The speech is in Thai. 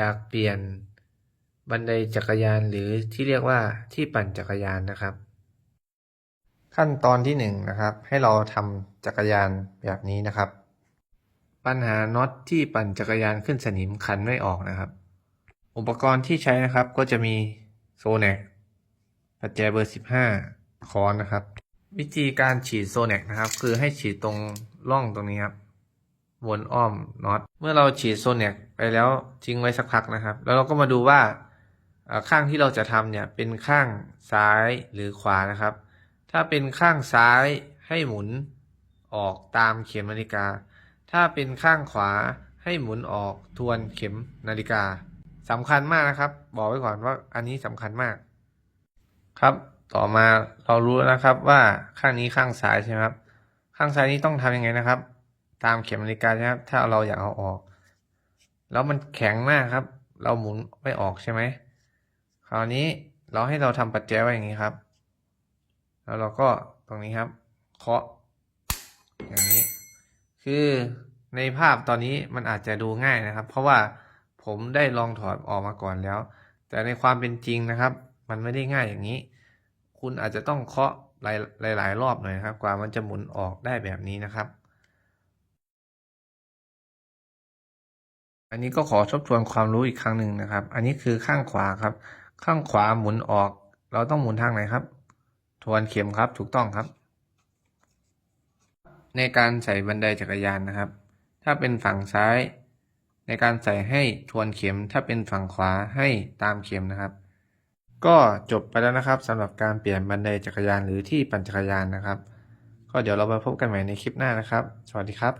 อยากเปลี่ยนบันไดจักรยานหรือที่เรียกว่าที่ปั่นจักรยานนะครับ ขั้นตอนที่หนึ่งนะครับ ให้เราทำจักรยานแบบนี้นะครับ ปัญหาน็อตที่ปั่นจักรยานขึ้นสนิมขันไม่ออกนะครับ อุปกรณ์ที่ใช้นะครับก็จะมีโซแนกปัจแจเบอร์ 15 คอนนะครับ วิธีการฉีดโซแนกนะครับ คือให้ฉีดตรงร่องตรงนี้ครับ วนอ้อมน็อต เมื่อเราฉีดโซเนกไปแล้วทิ้งไว้สักพักนะครับ แล้วเราก็มาดูว่าข้างที่เราจะทำเนี่ยเป็นข้างซ้ายหรือขวานะครับ ถ้าเป็นข้างซ้ายให้หมุนออกตามเข็มนาฬิกา ถ้าเป็นข้างขวาให้หมุนออกทวนเข็มนาฬิกาสำคัญมากนะครับ บอกไว้ก่อนว่าอันนี้สำคัญมาก ครับ ต่อมาเรารู้นะครับว่าข้างนี้ข้างซ้ายใช่ไหมครับ ข้างซ้ายนี้ต้องทำยังไงนะครับ ตามเข็มนาฬิกาใช่ไหมครับ ถ้าเราอยากเอาออก แล้วมันแข็งมากครับ เราหมุนไม่ออกใช่ไหมคราวนี้เราให้เราทำปัจแจไว้อย่างนี้ครับ แล้วเราก็ตรงนี้ครับ เคาะ อย่างนี้ คือในภาพตอนนี้มันอาจจะดูง่ายนะครับ เพราะว่าผมได้ลองถอดออกมาก่อนแล้ว แต่ในความเป็นจริงนะครับ มันไม่ได้ง่ายอย่างนี้ คุณอาจจะต้องเคาะหลายหลายๆรอบหน่อยครับ กว่ามันจะหมุนออกได้แบบนี้นะครับ อันนี้ก็ขอทบทวนความรู้อีกครั้งหนึ่งนะครับ อันนี้คือข้างขวาครับ ข้างขวาหมุนออก เราต้องหมุนทางไหนครับ ทวนเข็มครับถูกต้องครับ ในการใส่บันไดจักรยานนะครับ ถ้าเป็นฝั่งซ้าย ในการใส่ให้ทวนเข็ม ถ้าเป็นฝั่งขวาให้ตามเข็มนะครับ ก็จบไปแล้วนะครับสำหรับการเปลี่ยนบันไดจักรยานหรือที่ปั่นจักรยานนะครับ ก็เดี๋ยวเราไปพบกันใหม่ในคลิปหน้านะครับ สวัสดีครับ